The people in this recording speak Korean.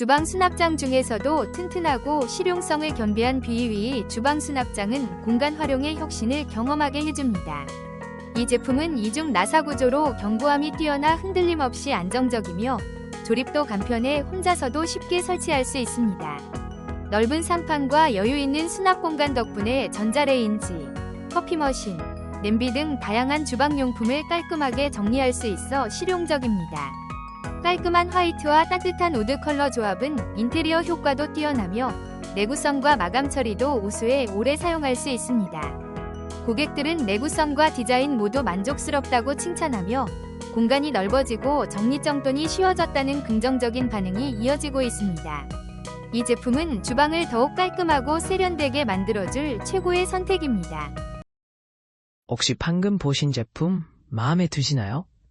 주방 수납장 중에서도 튼튼하고 실용성을 겸비한 비위 주방 수납장은 공간 활용의 혁신을 경험하게 해줍니다. 이 제품은 이중 나사 구조로 견고함이 뛰어나 흔들림 없이 안정적이며 조립도 간편해 혼자서도 쉽게 설치할 수 있습니다. 넓은 상판과 여유 있는 수납 공간 덕분에 전자레인지, 커피 머신, 냄비 등 다양한 주방용품을 깔끔하게 정리할 수 있어 실용적입니다. 깔끔한 화이트와 따뜻한 우드 컬러 조합은 인테리어 효과도 뛰어나며 내구성과 마감 처리도 우수해 오래 사용할 수 있습니다. 고객들은 내구성과 디자인 모두 만족스럽다고 칭찬하며 공간이 넓어지고 정리정돈이 쉬워졌다는 긍정적인 반응이 이어지고 있습니다. 이 제품은 주방을 더욱 깔끔하고 세련되게 만들어줄 최고의 선택입니다. 혹시 방금 보신 제품 마음에 드시나요?